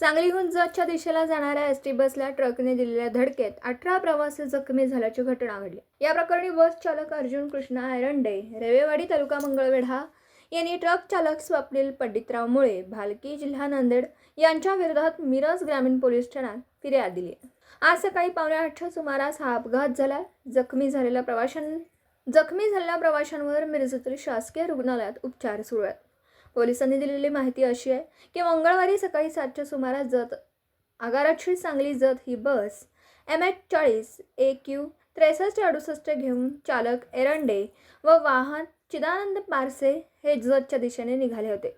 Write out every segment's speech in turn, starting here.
सांगलीहून जतच्या दिशेला जाणाऱ्या एस टी बसला ट्रकने दिलेल्या धडकेत अठरा प्रवासी जखमी झाल्याची घटना घडली. या प्रकरणी बस चालक अर्जुन कृष्णा एरंडे रेवेवाडी तालुका मंगळवेढा यांनी ट्रक चालक स्वप्नील पंडितराव मुळे भालकी जिल्हा नांदेड यांच्या विरोधात मिरज ग्रामीण पोलीस ठाण्यात फिर्याद दिली. आज सकाळी पावणे आठच्या सुमारास हा अपघात झाला. जखमी झालेल्या प्रवाशां जखमी झालेल्या प्रवाशांवर मिरजेतील शासकीय रुग्णालयात उपचार सुरू आहेत. पोलिसांनी दिलेली माहिती अशी आहे की मंगळवारी सकाळी सातच्या सुमारास जत आगाराची सांगली जत ही बस एम एच चाळीस ए क्यू त्रेसष्ट अडुसष्ट घेऊन चालक एरंडे व वाहन चिदानंद पारसे हे जतच्या दिशेने निघाले होते.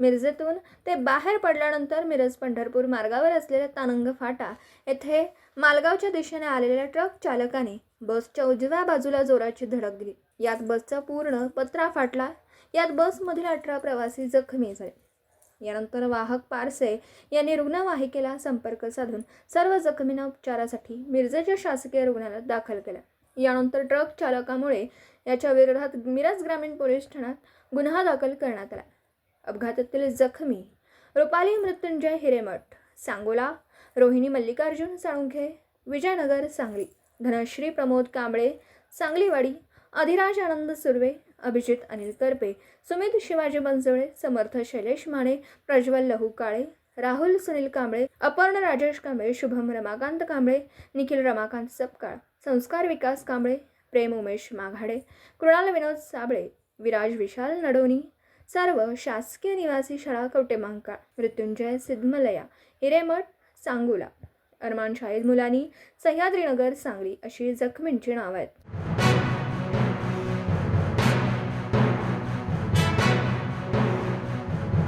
मिरजेतून ते बाहेर पडल्यानंतर मिरज पंढरपूर मार्गावर असलेल्या तानंग फाटा येथे मालगावच्या दिशेने आलेल्या ट्रक चालकाने बसच्या उजव्या बाजूला जोराची धडक दिली. यात बसचा पूर्ण पत्रा फाटला यात बसमधील अठरा प्रवासी जखमी झाले. यानंतर वाहक पारसे यांनी रुग्णवाहिकेला संपर्क साधून सर्व जखमींना उपचारासाठी मिरजेच्या शासकीय रुग्णालयात दाखल केलं. यानंतर ट्रक चालकामुळे याच्या विरोधात मिरज ग्रामीण पोलीस ठाण्यात गुन्हा दाखल करण्यात आला. अपघातातील जखमी रुपाली मृत्युंजय हिरेमठ सांगोला रोहिणी मल्लिकार्जुन साळुंखे विजयनगर सांगली धनश्री प्रमोद कांबळे सांगलीवाडी अधिराज आनंद सुर्वे अभिजित अनिल करपे सुमित शिवाजी बनसोळे समर्थ शैलेश माने प्रज्वल लहू काळे राहुल सुनील कांबळे अपर्ण राजेश कांबळे शुभम रमाकांत कांबळे निखिल रमाकांत सपकाळ संस्कार विकास कांबळे प्रेम उमेश माघाडे कृणाल विनोद साबळे विराज विशाल नडोनी सर्व शासकीय निवासी शाळा कवटेमांकाळ मृत्युंजय सिद्धमलया हिरेमठ सांगोला अरमान शाहीद मुलानी सह्याद्रीनगर सांगली अशी जखमींची नावं आहेत.